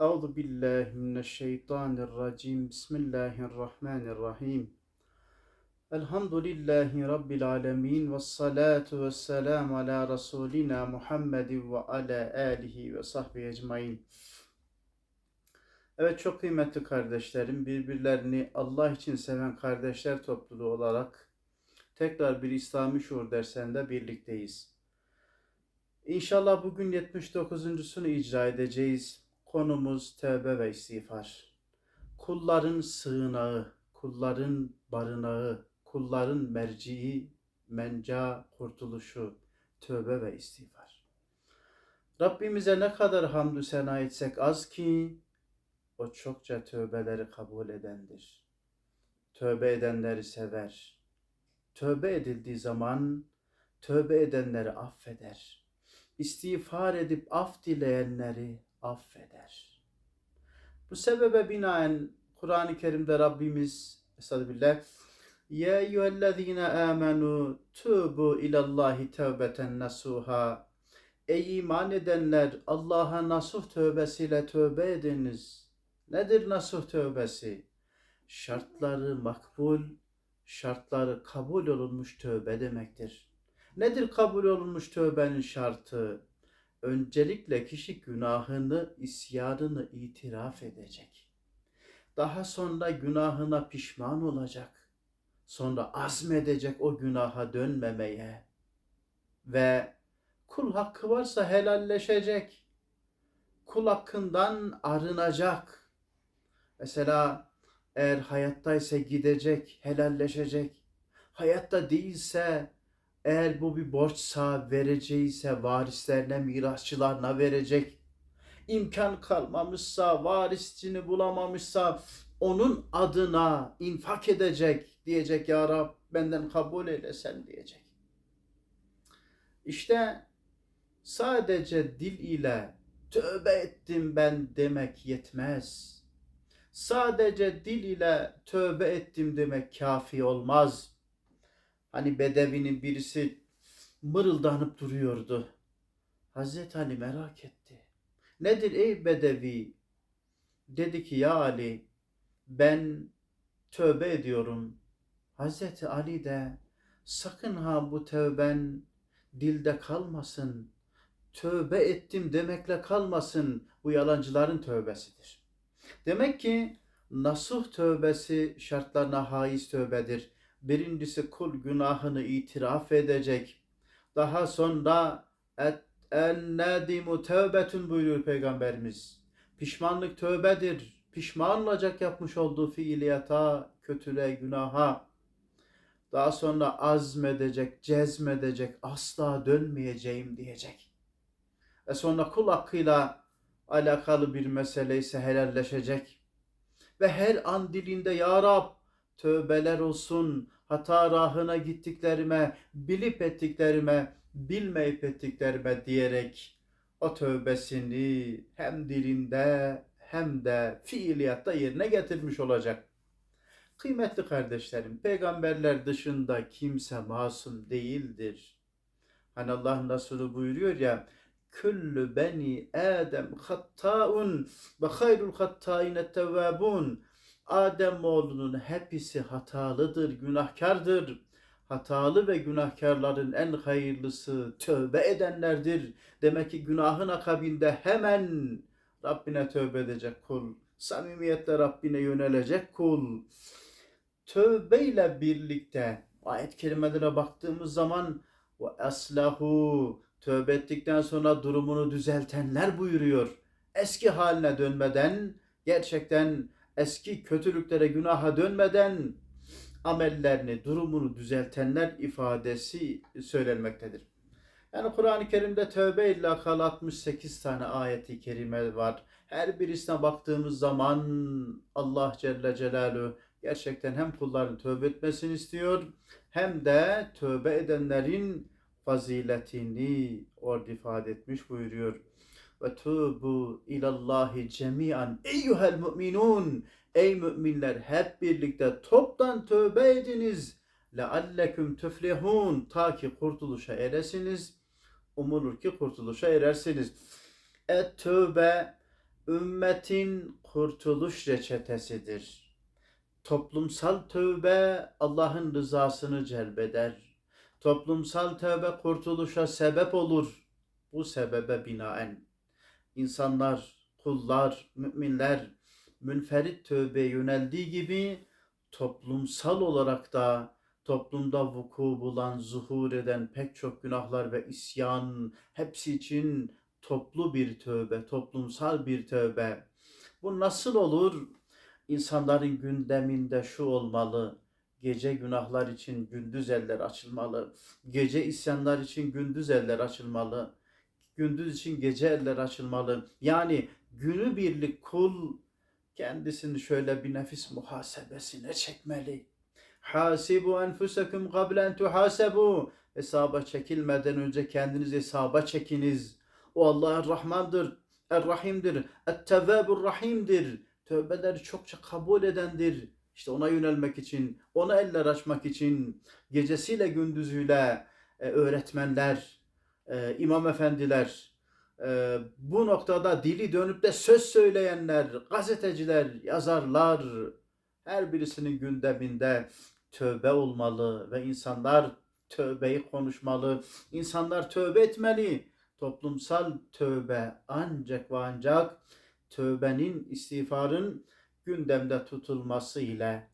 Euzu billahi mineşşeytanirracim. Bismillahirrahmanirrahim. Elhamdülillahi rabbil alamin ve salatu vesselam ala rasulina Muhammedin ve ala alihi ve sahbihi ecmaîn. Evet çok kıymetli kardeşlerim, birbirlerini Allah için seven kardeşler topluluğu olarak tekrar bir İslami Şuur dersinde birlikteyiz. İnşallah bugün 79.sunu icra edeceğiz. Konumuz tövbe ve istiğfar. Kulların sığınağı, kulların barınağı, kulların merciği, menca, kurtuluşu, tövbe ve istiğfar. Rabbimize ne kadar hamdü sena etsek az ki o çokça tövbeleri kabul edendir. Tövbe edenleri sever. Tövbe edildiği zaman tövbe edenleri affeder. İstiğfar edip af dileyenleri affeder. Bu sebebe binaen Kur'an-ı Kerim'de Rabbimiz Estağfirullah Ya eyyühellezine amenu tubu ilallahi tevbeten nasuha Ey iman edenler Allah'a nasuh tövbesiyle tövbe ediniz. Nedir nasuh tövbesi? Şartları makbul, şartları kabul olunmuş tövbe demektir. Nedir kabul olunmuş tövbenin şartı? Öncelikle kişi günahını, isyanını itiraf edecek. Daha sonra günahına pişman olacak. Sonra azmedecek o günaha dönmemeye. Ve kul hakkı varsa helalleşecek. Kul hakkından arınacak. Mesela eğer hayattaysa gidecek, helalleşecek. Hayatta değilse eğer bu bir borçsa vereceğiyse varislerine, mirasçılarına verecek. İmkan kalmamışsa, varisçini bulamamışsa onun adına infak edecek. Diyecek ya Rab benden kabul eyle sen diyecek. İşte sadece dil ile tövbe ettim ben demek yetmez. Sadece dil ile tövbe ettim demek kafi olmaz. Hani Bedevi'nin birisi mırıldanıp duruyordu. Hazreti Ali merak etti. Nedir ey Bedevi? Dedi ki ya Ali ben tövbe ediyorum. Hazreti Ali de sakın ha bu tövben dilde kalmasın. Tövbe ettim demekle kalmasın. Bu yalancıların tövbesidir. Demek ki nasuh tövbesi şartlarına haiz tövbedir. Birincisi kul günahını itiraf edecek. Daha sonra et en nadimu tövbetün buyuruyor Peygamberimiz. Pişmanlık tövbedir. Pişman olacak yapmış olduğu fiiliyata, kötülüğe, günaha. Daha sonra azmedecek, cezmedecek, asla dönmeyeceğim diyecek. E sonra kul hakkıyla alakalı bir mesele ise helalleşecek. Ve her an dilinde Ya Rab tövbeler olsun, hata rahına gittiklerime, bilip ettiklerime, bilmeyip ettiklerime diyerek o tövbesini hem dilinde hem de fiiliyatta yerine getirmiş olacak. Kıymetli kardeşlerim, peygamberler dışında kimse masum değildir. Hani Allah Resulü buyuruyor ya, Küllü beni Adem hattaun ve hayrul hattaine tevvabun. Adem oğlunun hepsi hatalıdır, günahkardır. Hatalı ve günahkarların en hayırlısı tövbe edenlerdir. Demek ki günahın akabinde hemen Rabbine tövbe edecek kul. Samimiyetle Rabbine yönelecek kul. Tövbeyle birlikte ayet kelimelere baktığımız zaman ve aslahu tövbe ettikten sonra durumunu düzeltenler buyuruyor. Eski haline dönmeden gerçekten eski kötülüklere, günaha dönmeden amellerini, durumunu düzeltenler ifadesi söylenmektedir. Yani Kur'an-ı Kerim'de tövbe ile alakalı 68 tane ayeti kerime var. Her birisine baktığımız zaman Allah Celle Celaluhu gerçekten hem kulların tövbe etmesini istiyor hem de tövbe edenlerin faziletini orada ifade etmiş buyuruyor. Ve tubu ilallahi cemian eyyuhel mu'minun Ey müminler hep birlikte toptan tövbe ediniz. Lealleküm tüflihun ta ki kurtuluşa eresiniz. Umulur ki kurtuluşa erersiniz. Et tövbe ümmetin kurtuluş reçetesidir. Toplumsal tövbe Allah'ın rızasını celbeder. Toplumsal tövbe kurtuluşa sebep olur. Bu sebebe binaen insanlar, kullar, müminler münferit tövbeye yöneldiği gibi toplumsal olarak da toplumda vuku bulan, zuhur eden pek çok günahlar ve isyan hepsi için toplu bir tövbe, toplumsal bir tövbe. Bu nasıl olur? İnsanların gündeminde şu olmalı. Gece günahlar için gündüz eller açılmalı. Gece isyanlar için gündüz eller açılmalı. Gündüz için gece eller açılmalı. Yani günü birlik kul kendisini şöyle bir nefis muhasebesine çekmeli. Hasibu enfusekum qabla en tuhasebu. Hesaba çekilmeden önce kendiniz hesaba çekiniz. O Allah Er-Rahmandır, Er-Rahim'dir, Et-Tevvabur Rahim'dir. Tövbeleri çokça kabul edendir. İşte ona yönelmek için, ona eller açmak için gecesiyle gündüzüyle e, öğretmenler, e, imam efendiler, e, bu noktada dili dönüp de söz söyleyenler, gazeteciler, yazarlar, her birisinin gündeminde tövbe olmalı ve insanlar tövbeyi konuşmalı, insanlar tövbe etmeli. Toplumsal tövbe ancak ve ancak tövbenin, istiğfarın gündemde tutulması ile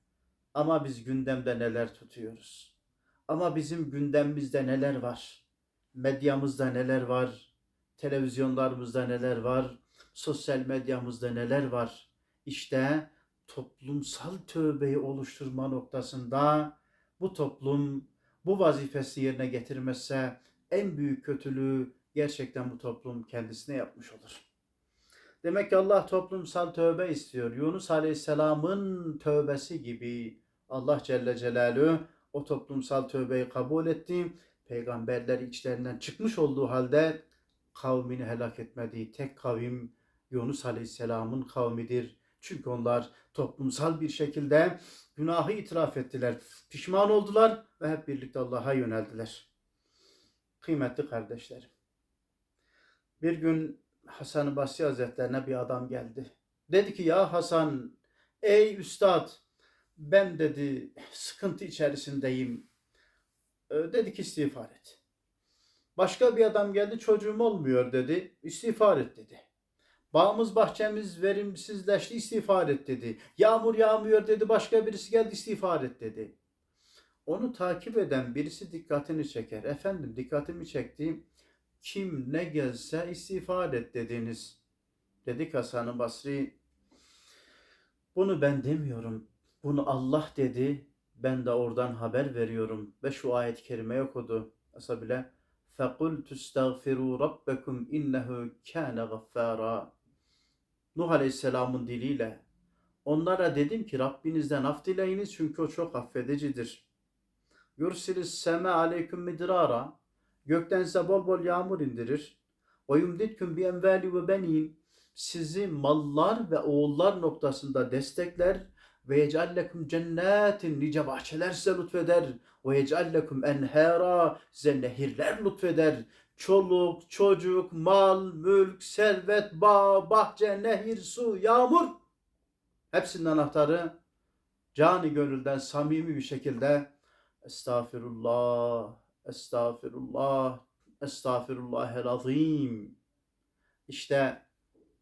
ama biz gündemde neler tutuyoruz? Ama bizim gündemimizde neler var? Medyamızda neler var? Televizyonlarımızda neler var? Sosyal medyamızda neler var? İşte toplumsal tövbeyi oluşturma noktasında bu toplum bu vazifesi yerine getirmezse en büyük kötülüğü gerçekten bu toplum kendisine yapmış olur. Demek ki Allah toplumsal tövbe istiyor. Yunus Aleyhisselam'ın tövbesi gibi Allah Celle Celaluhu o toplumsal tövbeyi kabul etti. Peygamberler içlerinden çıkmış olduğu halde kavmini helak etmediği tek kavim Yunus Aleyhisselam'ın kavmidir. Çünkü onlar toplumsal bir şekilde günahı itiraf ettiler. Pişman oldular ve hep birlikte Allah'a yöneldiler. Kıymetli kardeşlerim. Bir gün Hasan-ı Basri Hazretlerine bir adam geldi. Dedi ki ya Hasan ey üstad ben dedi sıkıntı içerisindeyim. Ee, dedi ki istiğfar et. Başka bir adam geldi çocuğum olmuyor dedi. İstiğfar et dedi. Bağımız bahçemiz verimsizleşti istiğfar et dedi. Yağmur yağmıyor dedi. Başka birisi geldi istiğfar et dedi. Onu takip eden birisi dikkatini çeker. Efendim dikkatimi çekti. Kim ne gelse istiğfar et dediniz. Dedik Hasan-ı Basri. Bunu ben demiyorum. Bunu Allah dedi. Ben de oradan haber veriyorum. Ve şu ayet-i kerimeyi okudu. Asabile. فَقُلْتُ اسْتَغْفِرُوا رَبَّكُمْ اِنَّهُ كَانَ غَفَّارًا Nuh Aleyhisselam'ın diliyle onlara dedim ki Rabbinizden af dileyiniz çünkü o çok affedicidir. Yursilis seme aleyküm midrara gökten size bol bol yağmur indirir. Ve yumditküm bi envali ve benin sizi mallar ve oğullar noktasında destekler ve yecallekum cennetin nice bahçeler size lütfeder. ve yecallekum enhera size nehirler lütfeder. Çoluk, çocuk, mal, mülk, servet, bağ, bahçe, nehir, su, yağmur. Hepsinin anahtarı cani gönülden samimi bir şekilde Estağfirullah, Estağfirullah, Estağfirullahel azim. İşte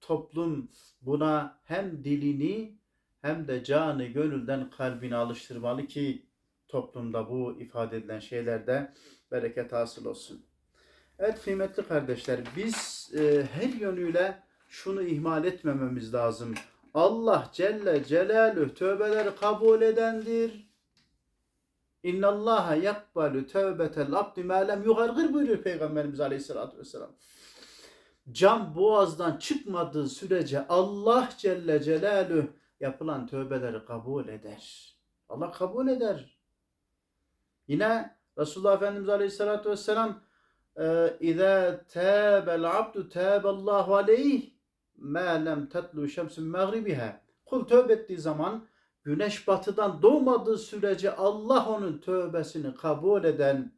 toplum buna hem dilini hem de canı gönülden kalbini alıştırmalı ki toplumda bu ifade edilen şeylerde bereket hasıl olsun. Evet kıymetli kardeşler biz e, her yönüyle şunu ihmal etmememiz lazım. Allah Celle Celaluhu tövbeleri kabul edendir. İnna Allaha yakbalu tövbetel abdi ma lem yugargır buyuruyor Peygamberimiz Aleyhisselatü Vesselam. Cam boğazdan çıkmadığı sürece Allah Celle Celaluhu yapılan tövbeleri kabul eder. Allah kabul eder. Yine Resulullah Efendimiz Aleyhisselatü Vesselam İza tâbel abdu tâballahu aleyh mâ lem tetlu şemsün mağribiha. Kul tövbe ettiği zaman güneş batıdan doğmadığı sürece Allah onun tövbesini kabul eden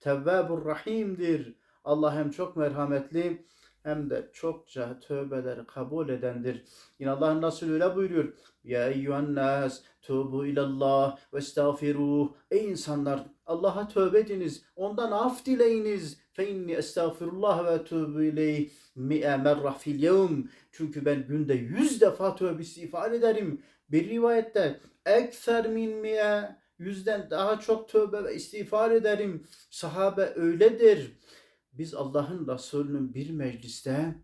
Tevvabur Rahim'dir. Allah hem çok merhametli hem de çokça tövbeleri kabul edendir. Yine Allah'ın Resulü öyle buyuruyor. Ya eyyühen nas tubu ilallah ve estağfiruh. Ey insanlar Allah'a tövbe ediniz. Ondan af dileyiniz. Fe inni estağfirullah ve tubu ileyh mi'e merrah fil yevm. Çünkü ben günde yüz defa tövbe istiğfar ederim. Bir rivayette ekser min mi'e yüzden daha çok tövbe ve istiğfar ederim. Sahabe öyledir. Biz Allah'ın Resulü'nün bir mecliste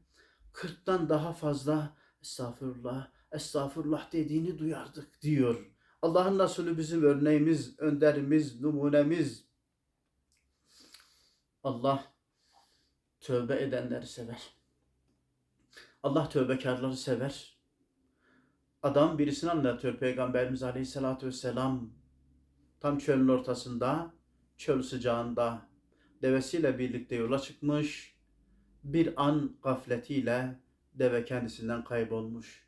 40'tan daha fazla estağfurullah, estağfurullah dediğini duyardık diyor. Allah'ın Resulü bizim örneğimiz, önderimiz, numunemiz. Allah tövbe edenleri sever. Allah tövbekarları sever. Adam birisini anlatıyor Peygamberimiz Aleyhisselatü Vesselam. Tam çölün ortasında, çöl sıcağında devesiyle birlikte yola çıkmış. Bir an gafletiyle deve kendisinden kaybolmuş.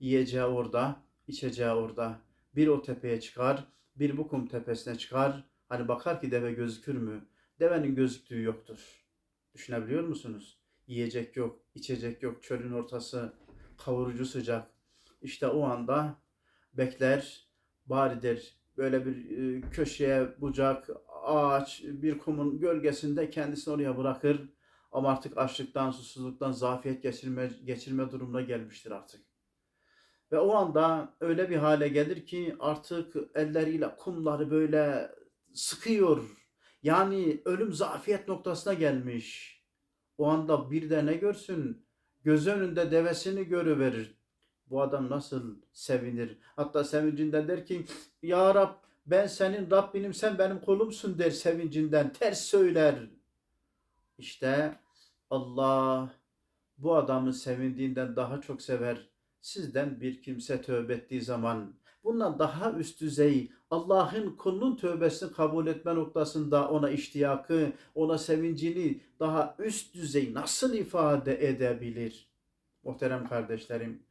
Yiyeceği orada, içeceği orada. Bir o tepeye çıkar, bir bu kum tepesine çıkar. Hani bakar ki deve gözükür mü? Devenin gözüktüğü yoktur. Düşünebiliyor musunuz? Yiyecek yok, içecek yok, çölün ortası, kavurucu sıcak. İşte o anda bekler, bari der böyle bir e, köşeye bucak, ağaç, bir kumun gölgesinde kendisini oraya bırakır. Ama artık açlıktan, susuzluktan, zafiyet geçirme, geçirme durumuna gelmiştir artık. Ve o anda öyle bir hale gelir ki artık elleriyle kumları böyle sıkıyor. Yani ölüm zafiyet noktasına gelmiş. O anda bir de ne görsün? Göz önünde devesini görüverir. Bu adam nasıl sevinir? Hatta sevincinden der ki Ya Rab ben senin Rabbinim sen benim kulumsun der sevincinden. Ters söyler. İşte Allah bu adamı sevindiğinden daha çok sever. Sizden bir kimse tövbe ettiği zaman bundan daha üst düzey Allah'ın kulunun tövbesini kabul etme noktasında ona iştiyakı, ona sevincini daha üst düzey nasıl ifade edebilir? Muhterem kardeşlerim,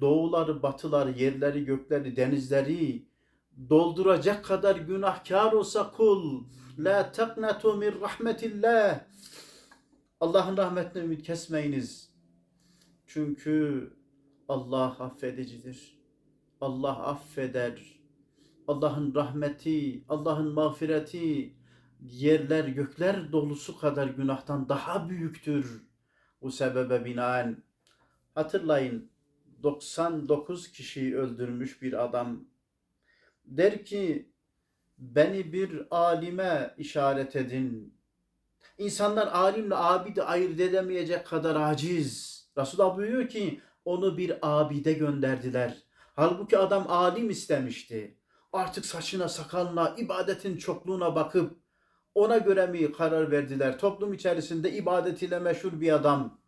doğuları, batıları, yerleri, gökleri, denizleri dolduracak kadar günahkar olsa kul la taqnatu min rahmetillah Allah'ın rahmetine ümit kesmeyiniz. Çünkü Allah affedicidir. Allah affeder. Allah'ın rahmeti, Allah'ın mağfireti yerler gökler dolusu kadar günahtan daha büyüktür. Bu sebebe binaen hatırlayın 99 kişiyi öldürmüş bir adam der ki beni bir alime işaret edin. İnsanlar alimle abidi ayırt edemeyecek kadar aciz. Resulullah buyuruyor ki onu bir abide gönderdiler. Halbuki adam alim istemişti. Artık saçına sakalına ibadetin çokluğuna bakıp ona göre mi karar verdiler? Toplum içerisinde ibadetiyle meşhur bir adam.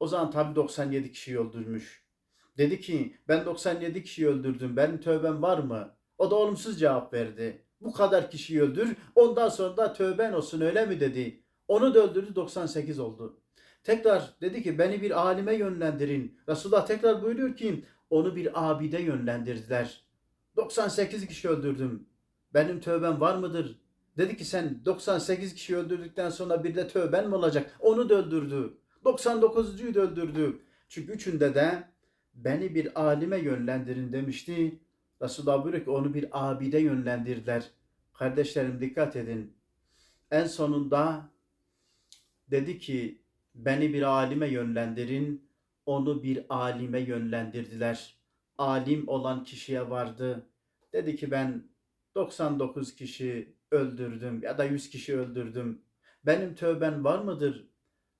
O zaman tabi 97 kişiyi öldürmüş. Dedi ki ben 97 kişiyi öldürdüm. Benim tövbem var mı? O da olumsuz cevap verdi. Bu kadar kişiyi öldür. Ondan sonra da tövben olsun öyle mi dedi. Onu da öldürdü 98 oldu. Tekrar dedi ki beni bir alime yönlendirin. Resulullah tekrar buyuruyor ki onu bir abide yönlendirdiler. 98 kişi öldürdüm. Benim tövbem var mıdır? Dedi ki sen 98 kişi öldürdükten sonra bir de tövben mi olacak? Onu da öldürdü. 99'cuyu da öldürdü. Çünkü üçünde de beni bir alime yönlendirin demişti. Resulullah buyuruyor ki onu bir abide yönlendirdiler. Kardeşlerim dikkat edin. En sonunda dedi ki beni bir alime yönlendirin. Onu bir alime yönlendirdiler. Alim olan kişiye vardı. Dedi ki ben 99 kişi öldürdüm ya da 100 kişi öldürdüm. Benim tövben var mıdır?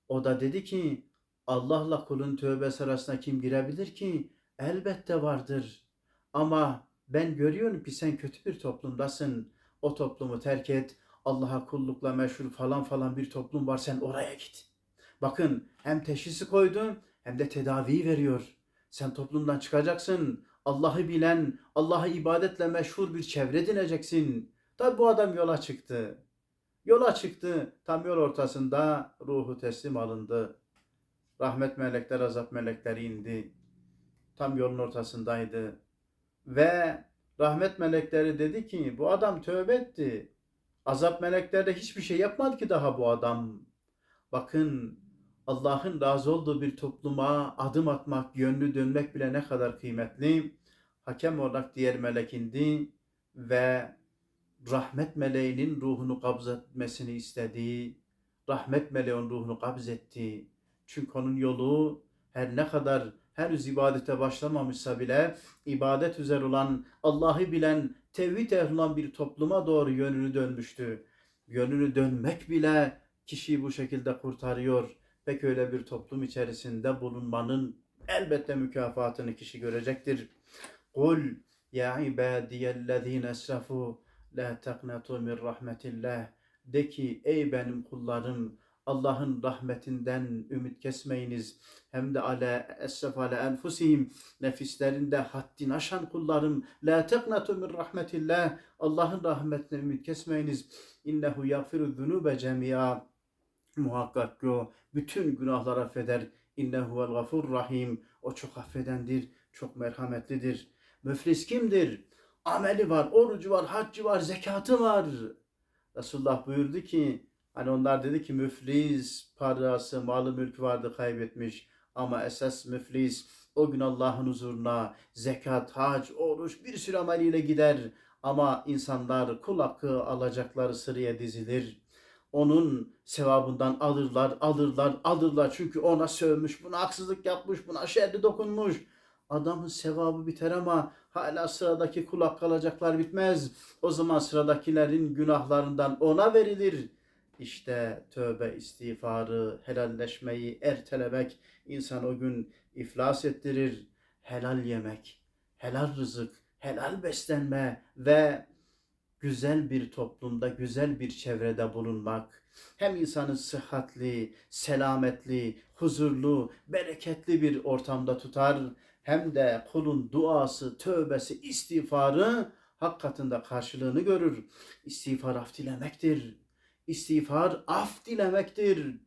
O da dedi ki Allah'la kulun tövbesi arasına kim girebilir ki? Elbette vardır. Ama ben görüyorum ki sen kötü bir toplumdasın. O toplumu terk et. Allah'a kullukla meşhur falan falan bir toplum var sen oraya git. Bakın hem teşhisi koydu hem de tedaviyi veriyor. Sen toplumdan çıkacaksın. Allah'ı bilen, Allah'ı ibadetle meşhur bir çevre edineceksin. Tabi bu adam yola çıktı. Yola çıktı. Tam yol ortasında ruhu teslim alındı. Rahmet melekler, azap melekleri indi. Tam yolun ortasındaydı. Ve rahmet melekleri dedi ki bu adam tövbe etti. Azap melekleri de hiçbir şey yapmadı ki daha bu adam. Bakın Allah'ın razı olduğu bir topluma adım atmak, yönlü dönmek bile ne kadar kıymetli. Hakem olarak diğer melek indi ve rahmet meleğinin ruhunu kabz etmesini istedi. Rahmet meleğinin ruhunu kabz etti. Çünkü onun yolu her ne kadar henüz ibadete başlamamışsa bile ibadet üzere olan, Allah'ı bilen, tevhid ehli olan bir topluma doğru yönünü dönmüştü. Yönünü dönmek bile kişiyi bu şekilde kurtarıyor. Pek öyle bir toplum içerisinde bulunmanın elbette mükafatını kişi görecektir. Kul ya ibadiyellezine esrafu la taqnatu min rahmetillah. De ki ey benim kullarım Allah'ın rahmetinden ümit kesmeyiniz. Hem de ale esraf ale enfusihim nefislerinde haddini aşan kullarım. La taqnatu min rahmetillah. Allah'ın rahmetinden ümit kesmeyiniz. İnnehu yaghfiru zunube cemia. Muhakkak ki o bütün günahları affeder. İnnehu vel gafur rahim. O çok affedendir, çok merhametlidir. Müflis kimdir? Ameli var, orucu var, haccı var, zekatı var. Resulullah buyurdu ki, hani onlar dedi ki müflis, parası, malı, mülkü vardı kaybetmiş. Ama esas müflis o gün Allah'ın huzuruna zekat, hac, oruç bir sürü ameliyle gider. Ama insanlar kul hakkı alacakları sıraya dizilir onun sevabından alırlar, alırlar, alırlar. Çünkü ona sövmüş, buna haksızlık yapmış, buna şerri dokunmuş. Adamın sevabı biter ama hala sıradaki kulak kalacaklar bitmez. O zaman sıradakilerin günahlarından ona verilir. İşte tövbe istiğfarı, helalleşmeyi ertelemek insan o gün iflas ettirir. Helal yemek, helal rızık, helal beslenme ve güzel bir toplumda, güzel bir çevrede bulunmak hem insanı sıhhatli, selametli, huzurlu, bereketli bir ortamda tutar hem de kulun duası, tövbesi, istiğfarı hak katında karşılığını görür. İstiğfar af dilemektir. İstiğfar af dilemektir.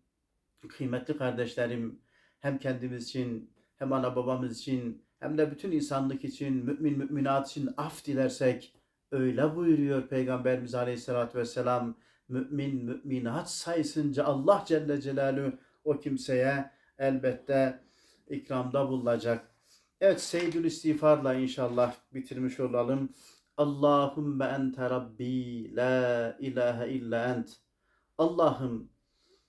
Kıymetli kardeşlerim, hem kendimiz için, hem ana babamız için, hem de bütün insanlık için, mümin müminat için af dilersek, Öyle buyuruyor Peygamberimiz Aleyhisselatü Vesselam. Mümin müminat sayısınca Allah Celle Celaluhu o kimseye elbette ikramda bulunacak. Evet Seyyidül İstiğfar'la inşallah bitirmiş olalım. Allahümme ente Rabbi la ilahe illa ent. Allah'ım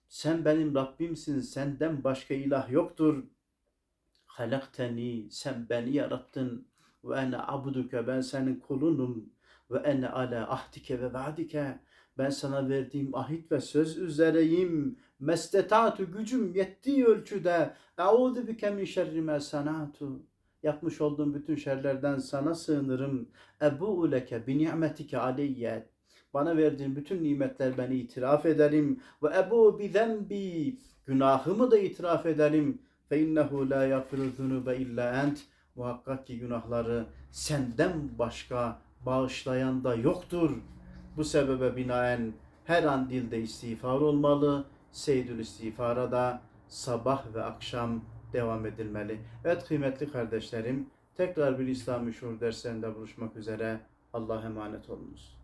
sen benim Rabbimsin senden başka ilah yoktur. Halakteni sen beni yarattın ve ene abduke ben senin kulunum ve ene ala ahdike ve vaadike ben sana verdiğim ahit ve söz üzereyim. Mestetatu gücüm yettiği ölçüde euzu bike min şerri sanatu. Yapmış olduğum bütün şerlerden sana sığınırım. Ebu leke bi ni'metike aleyye. Bana verdiğin bütün nimetler beni itiraf ederim. Ve ebu bi zenbi. Günahımı da itiraf ederim. Fe innehu la yaghfiru zunube illa ent. Muhakkak ki günahları senden başka bağışlayan da yoktur. Bu sebebe binaen her an dilde istiğfar olmalı. Seydül istiğfara da sabah ve akşam devam edilmeli. Evet kıymetli kardeşlerim tekrar bir İslam-ı Şuur derslerinde buluşmak üzere. Allah'a emanet olunuz.